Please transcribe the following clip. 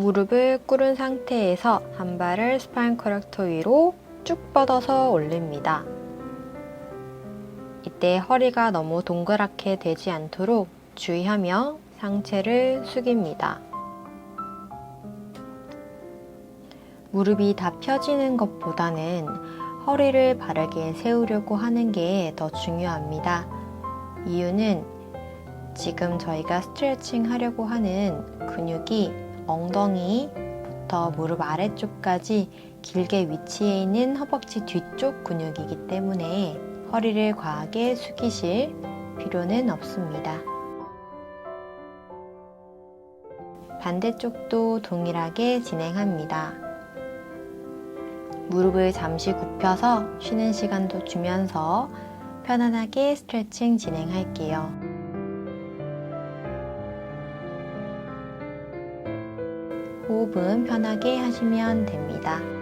무릎을 꿇은 상태에서 한 발을 스파인 커렉터 위로 쭉 뻗어서 올립니다. 이때 허리가 너무 동그랗게 되지 않도록 주의하며 상체를 숙입니다. 무릎이 다 펴지는 것보다는 허리를 바르게 세우려고 하는 게 더 중요합니다. 이유는 지금 저희가 스트레칭 하려고 하는 근육이 엉덩이부터 무릎 아래쪽까지 길게 위치해 있는 허벅지 뒤쪽 근육이기 때문에 허리를 과하게 숙이실 필요는 없습니다. 반대쪽도 동일하게 진행합니다. 무릎을 잠시 굽혀서 쉬는 시간도 주면서 편안하게 스트레칭 진행할게요. 호흡은 편하게 하시면 됩니다.